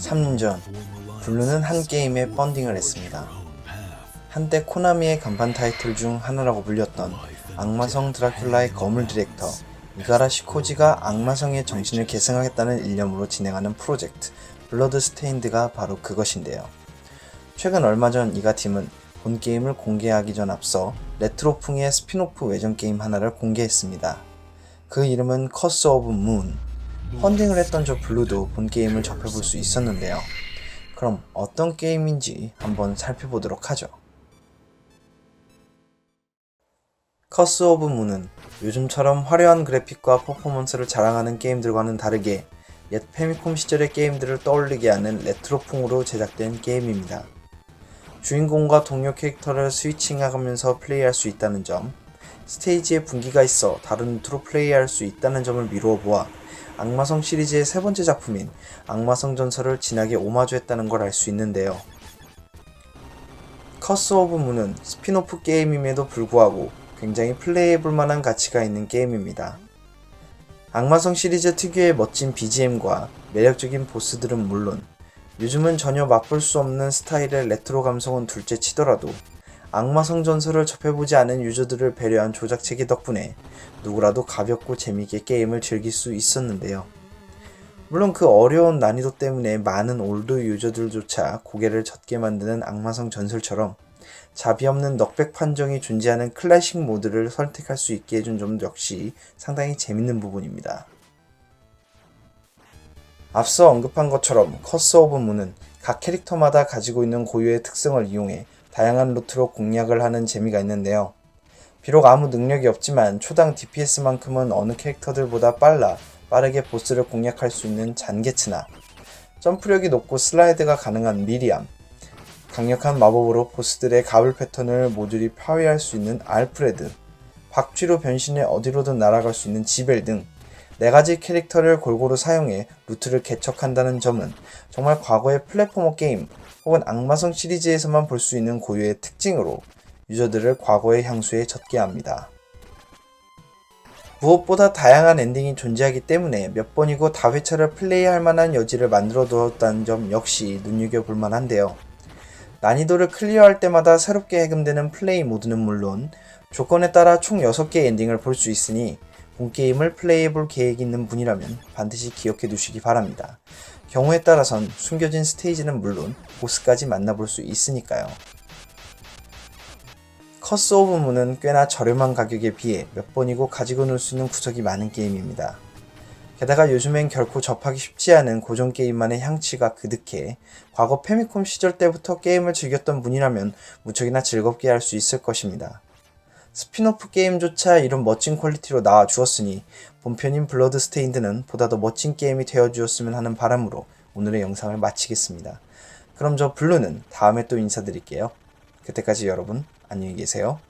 3년 전 블루는 한 게임에 펀딩을 했습니다. 한때 코나미의 간판 타이틀 중 하나라고 불렸던 악마성 드라큘라의 거물 디렉터 이가라시 코지가 악마성의 정신을 계승하겠다는 일념으로 진행하는 프로젝트 블러드 스테인드가 바로 그것인데요. 최근 얼마 전 이가 팀은 본 게임을 공개하기 전 앞서 레트로풍의 스피노프 외전 게임 하나를 공개했습니다. 그 이름은 커스 오브 문. 펀딩을 했던 저 블루도 본 게임을 접해볼 수 있었는데요. 그럼 어떤 게임인지 한번 살펴보도록 하죠. 커스 오브 문은 요즘처럼 화려한 그래픽과 퍼포먼스를 자랑하는 게임들과는 다르게 옛 페미콤 시절의 게임들을 떠올리게 하는 레트로풍으로 제작된 게임입니다. 주인공과 동료 캐릭터를 스위칭하면서 플레이할 수 있다는 점, 스테이지에 분기가 있어 다른 루트로 플레이할 수 있다는 점을 미루어 보아 악마성 시리즈의 세 번째 작품인 악마성 전설을 진하게 오마주했다는 걸 알 수 있는데요. 커스 오브 문은 스피노프 게임임에도 불구하고 굉장히 플레이해볼 만한 가치가 있는 게임입니다. 악마성 시리즈 특유의 멋진 BGM과 매력적인 보스들은 물론 요즘은 전혀 맛볼 수 없는 스타일의 레트로 감성은 둘째 치더라도 악마성 전설을 접해보지 않은 유저들을 배려한 조작체계 덕분에 누구라도 가볍고 재미있게 게임을 즐길 수 있었는데요. 물론 그 어려운 난이도 때문에 많은 올드 유저들조차 고개를 젓게 만드는 악마성 전설처럼 자비 없는 넉백 판정이 존재하는 클래식 모드를 선택할 수 있게 해준 점도 역시 상당히 재밌는 부분입니다. 앞서 언급한 것처럼 커스 오브 문은 각 캐릭터마다 가지고 있는 고유의 특성을 이용해 다양한 루트로 공략을 하는 재미가 있는데요. 비록 아무 능력이 없지만 초당 DPS만큼은 어느 캐릭터들보다 빨라 빠르게 보스를 공략할 수 있는 잔게츠나 점프력이 높고 슬라이드가 가능한 미리암, 강력한 마법으로 보스들의 가불 패턴을 모조리 파괴할 수 있는 알프레드, 박쥐로 변신해 어디로든 날아갈 수 있는 지벨 등 네 가지 캐릭터를 골고루 사용해 루트를 개척한다는 점은 정말 과거의 플랫포머 게임 혹은 악마성 시리즈에서만 볼 수 있는 고유의 특징으로 유저들을 과거의 향수에 젖게 합니다. 무엇보다 다양한 엔딩이 존재하기 때문에 몇 번이고 다회차를 플레이할 만한 여지를 만들어 두었다는 점 역시 눈여겨 볼 만한데요. 난이도를 클리어할 때마다 새롭게 해금되는 플레이 모드는 물론 조건에 따라 총 6개의 엔딩을 볼 수 있으니 본 게임을 플레이해볼 계획이 있는 분이라면 반드시 기억해 두시기 바랍니다. 경우에 따라선 숨겨진 스테이지는 물론 보스까지 만나볼 수 있으니까요. 커스 오브 문은 꽤나 저렴한 가격에 비해 몇 번이고 가지고 놀 수 있는 구석이 많은 게임입니다. 게다가 요즘엔 결코 접하기 쉽지 않은 고전 게임만의 향취가 그득해 과거 페미콤 시절 때부터 게임을 즐겼던 분이라면 무척이나 즐겁게 할 수 있을 것입니다. 스피노프 게임조차 이런 멋진 퀄리티로 나와 주었으니 본편인 블러드 스테인드는 보다 더 멋진 게임이 되어 주었으면 하는 바람으로 오늘의 영상을 마치겠습니다. 그럼 저 블루는 다음에 또 인사드릴게요. 그때까지 여러분 안녕히 계세요.